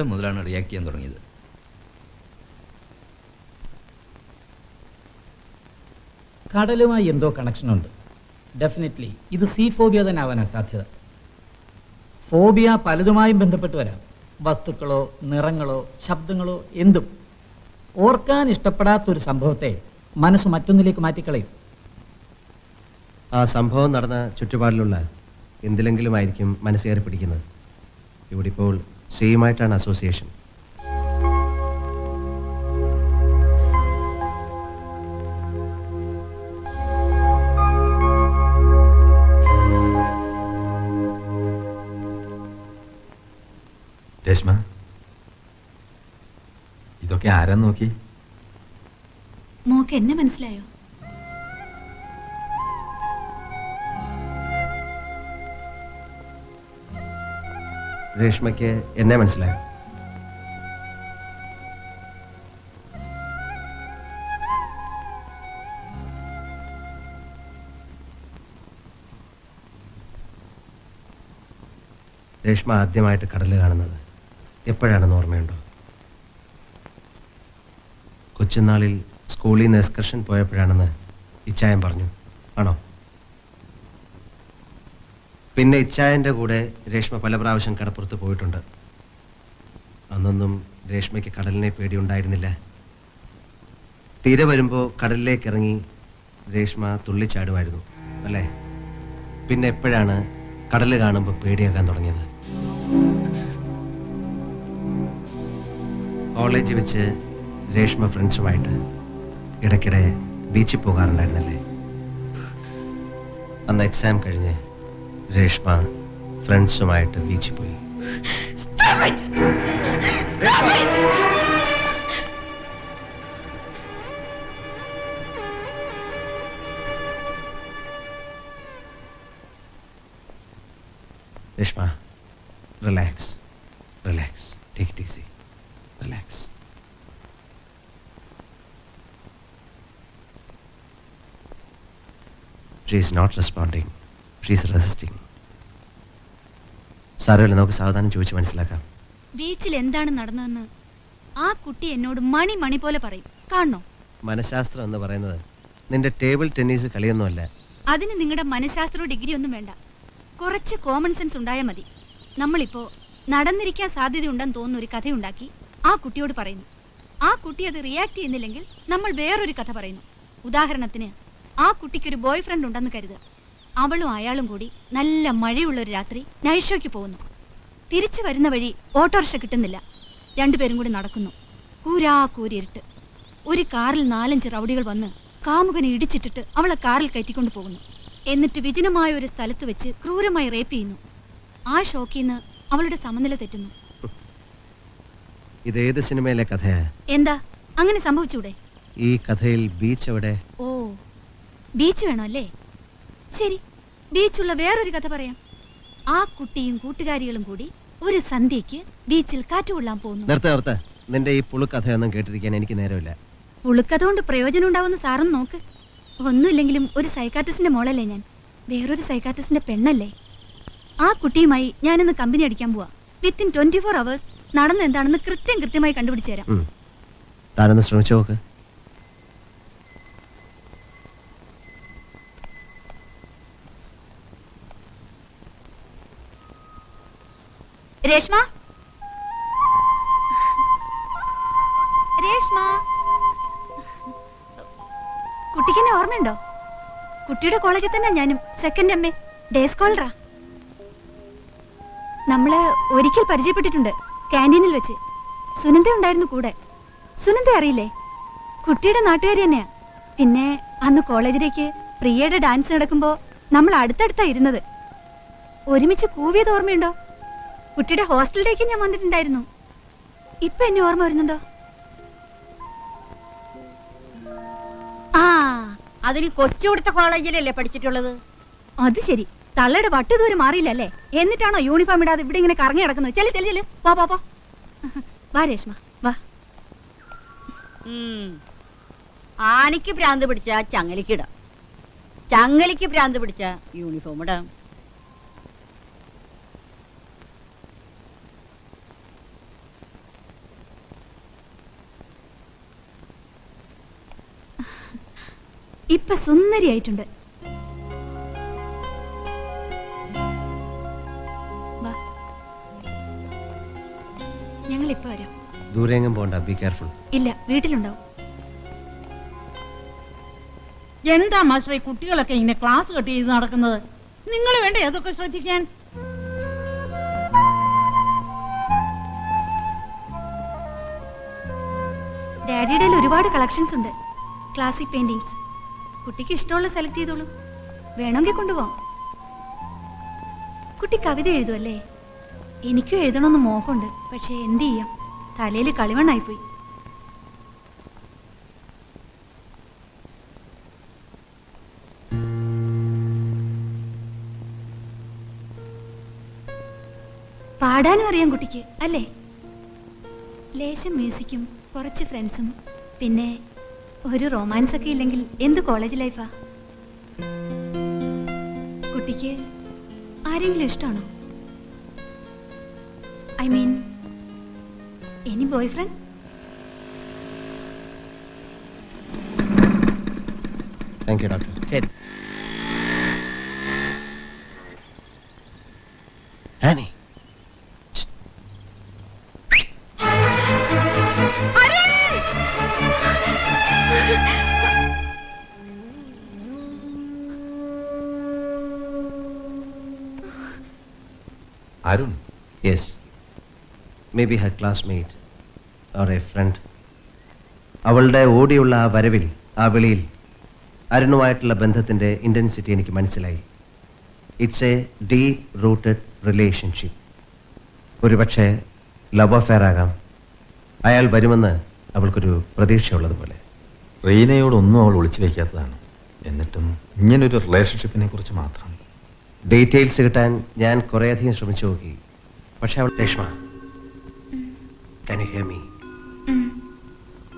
ഇവിടെ മുതലാണ് റിയാക്ട് ചെയ്യാൻ തുടങ്ങിയത്. കടലുമായി എന്തോ കണക്ഷനുണ്ട് ഡെഫിനറ്റ്ലി ഇത് സീ ഫോബിയ തന്നെ ആവാനാ സാധ്യത. ഫോബിയ പലതുമായും ബന്ധപ്പെട്ട് വരാം. വസ്തുക്കളോ നിറങ്ങളോ ശബ്ദങ്ങളോ എന്തും. ഓർക്കാൻ ഇഷ്ടപ്പെടാത്തൊരു സംഭവത്തെ മനസ്സ് മറ്റൊന്നിലേക്ക് മാറ്റിക്കളയും. ആ സംഭവം നടന്ന ചുറ്റുപാടിലുള്ള എന്തിലെങ്കിലും ആയിരിക്കും മനസ്സേറി പിടിക്കുന്നത് ഇവിടെ ഇപ്പോൾ സെയിമായിട്ടാണ് അസോസിയേഷൻ. രേഷ്മ ഇതൊക്കെ ആരാ നോക്കി? മോക്ക് എന്നെ മനസ്സിലായോ? രേഷ്മയ്ക്ക് എന്നെ മനസ്സിലായോ? രേഷ്മ ആദ്യമായിട്ട് കടൽ കാണുന്നത് എപ്പോഴാണെന്ന് ഓർമ്മയുണ്ടോ? കൊച്ചുനാളിൽ സ്കൂളിൽ നിന്ന് എക്സ്കർഷൻ പോയപ്പോഴാണെന്ന് ഇച്ചായം പറഞ്ഞു. ആണോ? പിന്നെ ഇച്ചായന്റെ കൂടെ രേഷ്മ പല പ്രാവശ്യം കടപ്പുറത്ത് പോയിട്ടുണ്ട്. അന്നൊന്നും രേഷ്മയ്ക്ക് കടലിനെ പേടിയുണ്ടായിരുന്നില്ല. തീരെ വരുമ്പോൾ കടലിലേക്ക് ഇറങ്ങി രേഷ്മ തുള്ളിച്ചാടുമായിരുന്നു അല്ലേ? പിന്നെ എപ്പോഴാണ് കടൽ കാണുമ്പോൾ പേടിയാക്കാൻ തുടങ്ങിയത്? കോളേജിൽ വെച്ച് രേഷ്മ ഫ്രണ്ട്സുമായിട്ട് ഇടയ്ക്കിടെ ബീച്ചിൽ പോകാറുണ്ടായിരുന്നല്ലേ? അന്ന് എക്സാം കഴിഞ്ഞ് രേഷ്മ ഫ്രണ്ട്സുമായിട്ട് ബീച്ചിൽ പോയി. Reshma relax relax take it easy relax she is not responding she is resisting സാരമില്ല നമുക്ക് സാവധാനം ചോദിച്ച് മനസ്സിലാക്കാം. ബീച്ചിൽ എന്താണ് നടന്നതെന്ന് ആ കുട്ടി എന്നോട് മണി മണി പോലെ പറയും. കാണണോ? മനഃശാസ്ത്രം എന്ന് പറയുന്നത് നിന്റെ ടേബിൾ ടെന്നീസ് കളിയൊന്നുമല്ല. അതിന് നിങ്ങളുടെ മനഃശാസ്ത്രവും ഡിഗ്രി ഒന്നും വേണ്ട. കുറച്ച് കോമൺ സെൻസ് ഉണ്ടായാൽ മതി. നമ്മളിപ്പോ നടന്നിരിക്കാൻ സാധ്യതയുണ്ടെന്ന് തോന്നുന്ന ഒരു കഥയുണ്ടാക്കി ആ കുട്ടിയോട് പറയുന്നു. ആ കുട്ടി അത് റിയാക്ട് ചെയ്യുന്നില്ലെങ്കിൽ നമ്മൾ വേറൊരു കഥ പറയുന്നു. ഉദാഹരണത്തിന് ആ കുട്ടിക്കൊരു ബോയ് ഫ്രണ്ട് ഉണ്ടെന്ന് കരുതുക. അവളും അയാളും കൂടി നല്ല മഴയുള്ള ഒരു രാത്രി നൈറ്റ് ഷോയ്ക്ക് പോകുന്നു. തിരിച്ചു വരുന്ന വഴി ഓട്ടോറിക്ഷ കിട്ടുന്നില്ല. രണ്ടുപേരും കൂടി നടക്കുന്നു. കൂരാ കൂരിരുട്ട് ഒരു കാറിൽ നാലഞ്ച് റൗഡികൾ വന്ന് കാമുകനെ ഇടിച്ചിട്ടിട്ട് അവളെ കാറിൽ കയറ്റിക്കൊണ്ട് പോകുന്നു. എന്നിട്ട് വിജനമായ ഒരു സ്ഥലത്ത് വെച്ച് ക്രൂരമായി റേപ്പ് ചെയ്യുന്നു. ആ ഷോക്കിൽ നിന്ന് അവളുടെ സമനില തെറ്റുന്നു. ഇത് ഏത് സിനിമയിലെ കഥയാ? എന്താ? അങ്ങനെ സംഭവിച്ചൂടെ? ഈ കഥയിൽ ബീച്ച് എവിടെ? ഓ ബീച്ച് വേണോ അല്ലേ? ശരി ബീച്ചുള്ള വേറൊരു കഥ പറയാം. ആ കുട്ടിയും കൂട്ടുകാരികളും കൂടി ഒരു സന്ധ്യക്ക് ബീച്ചിൽ കാറ്റുകൊള്ളാൻ പോകുന്നു. നിർത്ത നിർത്ത. നിന്റെ ഈ പുളുക്കഥയൊന്നും കേട്ടിരിക്കാൻ എനിക്ക് നേരമില്ല. പുളുക്കഥ കൊണ്ട് പ്രയോജനം ഉണ്ടാവുന്ന സാറൊന്ന് നോക്ക്. ഒന്നുമില്ലെങ്കിലും ഒരു സൈക്കാട്രിസ്റ്റിന്റെ മോളല്ലേ ഞാൻ? വേറൊരു സൈക്കാട്രിസ്റ്റിന്റെ പെണ്ണല്ലേ? ആ കുട്ടിയുമായി ഞാനിന്ന് കമ്പനി അടിക്കാൻ പോവാ. വിത്തിൻ ട്വന്റി ഫോർ അവേഴ്സ് നടന്നെന്താണെന്ന് കൃത്യം കൃത്യമായി കണ്ടുപിടിച്ചു തരാം. താനൊന്ന് ശ്രമിച്ചു നോക്ക്. രേഷ്മ? രേഷ്മ? കുട്ടിക്ക് എന്നെ ഓർമ്മയുണ്ടോ? കുട്ടിയുടെ കോളേജിൽ തന്നെ ഞാനും സെക്കൻഡ് എം എ ഡേ സ്കോളറാ നമ്മൾ ഒരിക്കൽ പരിചയപ്പെട്ടിട്ടുണ്ട് കാന്റീനിൽ വെച്ച്. സുനന്ദ ഉണ്ടായിരുന്നു കൂടെ. സുനന്ദ അറിയില്ലേ? കുട്ടിയുടെ നാട്ടുകാരി തന്നെയാ. പിന്നെ അന്ന് കോളേജിലേക്ക് പ്രിയയുടെ ഡാൻസ് നടക്കുമ്പോ നമ്മൾ അടുത്തടുത്താ ഇരുന്നത്. ഒരുമിച്ച് കൂവിയത് ഓർമ്മയുണ്ടോ? കുട്ടിയുടെ ഹോസ്റ്റലിലേക്ക് ഞാൻ വന്നിട്ടുണ്ടായിരുന്നു. ഇപ്പൊ എന്നെ ഓർമ്മ വരുന്നുണ്ടോ? ആ അതിന് കൊച്ചുകൊടുത്ത കോളേജിലല്ലേ പഠിച്ചിട്ടുള്ളത്? അത് ശരി. തള്ളയുടെ വട്ട് ദൂരം മാറിയില്ലല്ലേ എന്നിട്ടാണോ യൂണിഫോം ഇടാതെ ഇവിടെ ഇങ്ങനെ കറങ്ങി കിടക്കുന്നത് ചെല്ലു ചെല്ലു ചെല്ലു. പോ പോ പോ വാ രേഷ്മ. വാ. ഉം. ആനയ്ക്ക് ഭ്രാന്ത് പിടിച്ച ചങ്ങലിക്ക് ഇടാം. ചങ്ങലിക്ക് ഭ്രാന്ത് പിടിച്ച യൂണിഫോം ഇടാം. ഇപ്പൊ സുന്ദരിയായിട്ടുണ്ട്. വാ. ഞങ്ങൾ ഇപ്പൊ വരാം. ദൂരെങ്ങും പോണ്ട ബി കെയർഫുൾ ഇല്ല വീട്ടിലുണ്ടാവും. എന്താ മാസ്റ്ററെ ഈ കുട്ടികളൊക്കെ ഇങ്ങനെ ക്ലാസ് കട്ട് ചെയ്ത് നടക്കുന്നത്? നിങ്ങൾ വേണ്ടേ അതൊക്കെ ശ്രദ്ധിക്കാൻ? ഡാഡിയുടെ ഒരുപാട് കളക്ഷൻസ് ഉണ്ട്. ക്ലാസിക് പെയിന്റിങ്സ് കുട്ടിക്ക് ഇഷ്ടമുള്ള സെലക്ട് ചെയ്തോളൂ. വേണമെങ്കിൽ കൊണ്ടുപോകാം. കുട്ടി കവിത എഴുതുമല്ലേ എനിക്കും എഴുതണമെന്ന് മോഹമുണ്ട്. പക്ഷെ എന്ത് ചെയ്യാം? തലയിൽ കളിമണ്ണായിപ്പോയി. പാടാനും അറിയാം കുട്ടിക്ക് അല്ലേ? ലേശം മ്യൂസിക്കും കുറച്ച് ഫ്രണ്ട്സും പിന്നെ ഒരു റൊമാൻസ് ഒക്കെ ഇല്ലെങ്കിൽ എന്ത് കോളേജ് ലൈഫാ കുട്ടിക്ക് ആരെങ്കിലും ഇഷ്ടമാണോ I mean any boyfriend thank you doctor ശരി. Annie yes maybe her classmate or a friend അവളുടെ ഓടിയുള്ള ആ വരവിൽ ആ വിളിയിൽ അരുണുമായിട്ടുള്ള ബന്ധത്തിന്റെ ഇന്റൻസിറ്റി എനിക്ക് മനസ്സിലായി. It's a deep rooted relationship ഒരുപക്ഷെ ലവ് അഫെയർ ആകാം. അയാൾ വരുമെന്ന് അവൾക്കൊരു പ്രതീക്ഷയുള്ളതുപോലെ. റീനയോടൊന്നും അവൾ ഒളിച്ചു വയ്ക്കാത്തതാണ്. എന്നിട്ടും ഇങ്ങനൊരു റിലേഷൻഷിപ്പിനെ കുറിച്ച് മാത്രം. ഡീറ്റെയിൽസ് കിട്ടാൻ ഞാൻ കുറേയധികം ശ്രമിച്ചു നോക്കി. പക്ഷെ അവൾ രേഷ്മ.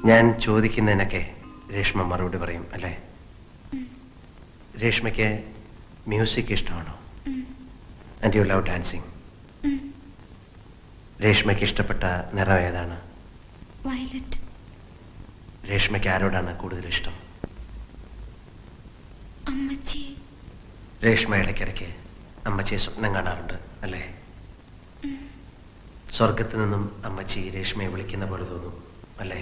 ഞാൻ ചോദിക്കുന്നതിനൊക്കെ രേഷ്മ മറുപടി പറയും അല്ലേ? രേഷ്മയ്ക്ക് മ്യൂസിക് ഇഷ്ടമാണോ? ആൻഡ് യു ലവ് ഡാൻസിങ് രേഷ്മയ്ക്ക് ഇഷ്ടപ്പെട്ട നിറം ഏതാണ്? വയലറ്റ് രേഷ്മയ്ക്ക് ആരോടാണ് കൂടുതൽ ഇഷ്ടം? അമ്മച്ചി. രേഷ്മ ഇടയ്ക്കിടയ്ക്ക് അമ്മച്ചിയെ സ്വപ്നം കാണാറുണ്ട് അല്ലേ? സ്വർഗത്തിൽ നിന്നും അമ്മച്ചി രേഷ്മയെ വിളിക്കുന്ന പോലെ തോന്നും അല്ലേ?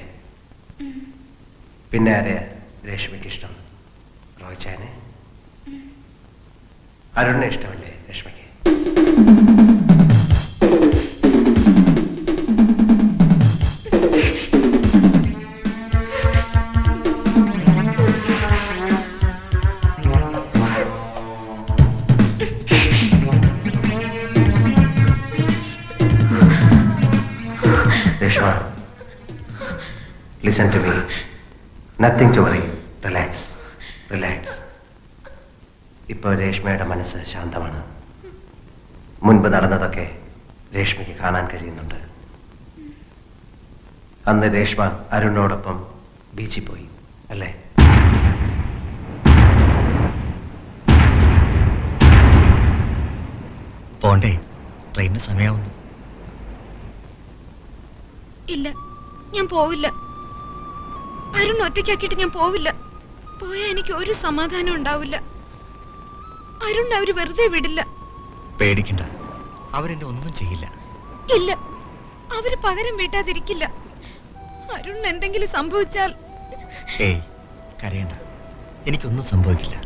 പിന്നെ ആരെയാ രേഷ്മയ്ക്ക് ഇഷ്ടം? റോയ്ച്ചാനെ അരുണിനെ ഇഷ്ടമല്ലേ രേഷ്മയ്ക്ക്? Nothing to worry relax relax ഇപ്പോൾ രേഷ്മയുടെ മനസ്സ് ശാന്തമാണ്. മുൻപ് നടന്നതൊക്കെ രേഷ്മയ്ക്ക് കാണാൻ കഴിയുന്നുണ്ട്. അന്ന് രേഷ്മ അരുണിനോടൊപ്പം ബീച്ചിൽ പോയി അല്ലേ? പോണ്ടേ. ട്രെയിനിന് സമയാവുന്നു ഇല്ല. ഞാൻ പോവില്ല. അരുൺ ഒറ്റയ്ക്കാക്കിയിട്ട് ഞാൻ പോവില്ല. പോയാ എനിക്ക് ഒരു സമാധാനം ഉണ്ടാവില്ല. അരുൺ അവർ വെറുതെ വിടില്ല. പേടിക്കണ്ട. അവരെന്നെ ഒന്നും ചെയ്യില്ല. ഇല്ല. അവർ പകരം വീട്ടാതിരിക്കില്ല. അരുൺ എന്തെങ്കിലും സംഭവിച്ചാൽ ഏയ് കരയണ്ട. എനിക്കൊന്നും സംഭവിക്കില്ല.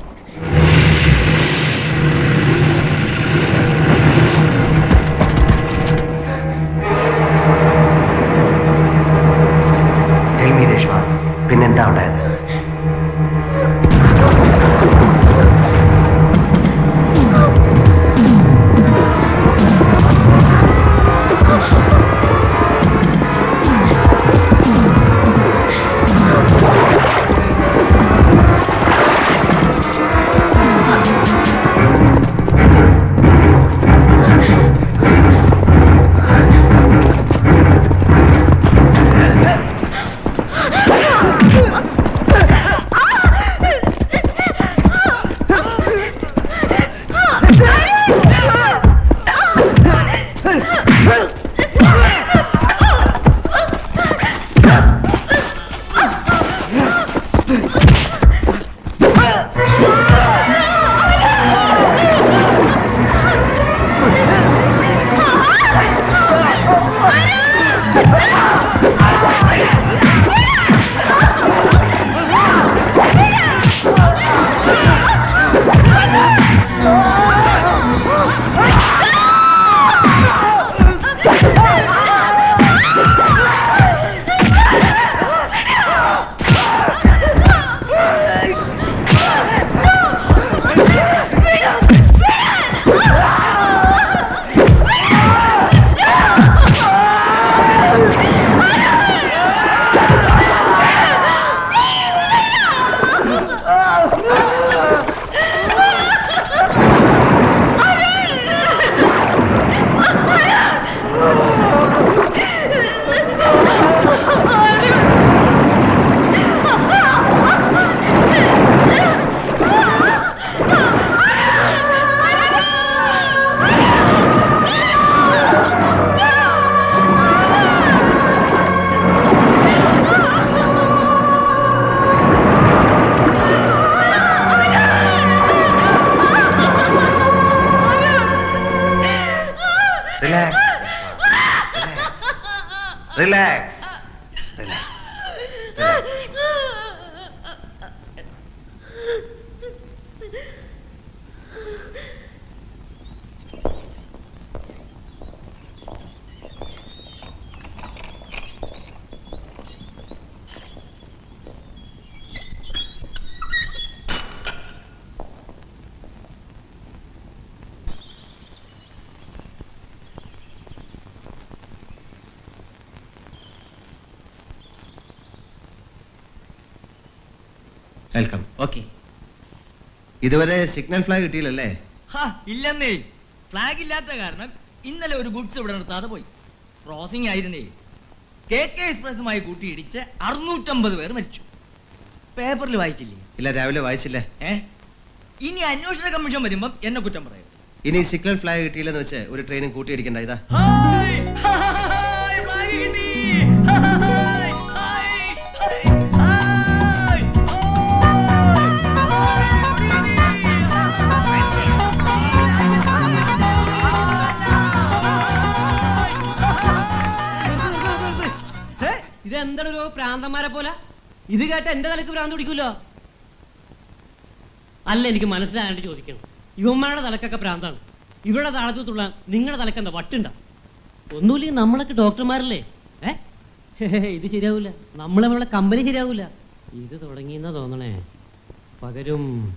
വെൽക്കം ഓക്കെ ഇതുവരെ സിഗ്നൽ ഫ്ലാഗ് കിട്ടിയില്ലല്ലേ? ഇല്ലെന്നേ. ഫ്ലാഗ് ഇല്ലാത്ത കാരണം ഇന്നലെ ഒരു ഗുഡ്സ് ഇവിടെ നിർത്താതെ പോയി. ക്രോസിംഗ് ആയിരുന്നേ. കെ കെ എക്സ്പ്രസുമായി കൂട്ടിയിടിച്ച് അറുന്നൂറ്റമ്പത് പേർ മരിച്ചു. പേപ്പറിൽ വായിച്ചില്ലേ? ഇല്ല രാവിലെ വായിച്ചില്ലേ. ഏ? ഇനി അന്വേഷണ കമ്മീഷൻ വരുമ്പം എന്നെ കുറ്റം പറയും ഇനി സിഗ്നൽ ഫ്ലാഗ് കിട്ടിയില്ലെന്ന് വെച്ച് ഒരു ട്രെയിനും കൂട്ടിയിടിക്കണ്ട ഇതാ. ഹായ്! ഹായ്! flag കിട്ടി! ഒരു പ്രാന്തന്മാരെ പോലെ? ഇത് കേട്ട എന്റെ തലക്ക് പ്രാന്ത് പിടിക്കൂലോ അല്ല എനിക്ക് മനസ്സിലായിട്ട് ചോദിക്കണം. ഇവന്മാരുടെ തലക്കൊക്കെ പ്രാന്താണ്. ഇവിടെ താളത്ത് തുള്ളാൻ നിങ്ങളുടെ തലക്ക് എന്താ വട്ടുണ്ട? ഒന്നുമില്ലെങ്കിൽ നമ്മളൊക്കെ ഡോക്ടർമാരല്ലേ? ഏ? ഇത് ശരിയാവൂല. നമ്മളെ നമ്മളെ കമ്പനി ശരിയാവൂല? ഇത് തുടങ്ങിയെന്നാ തോന്നണേ. പകരും.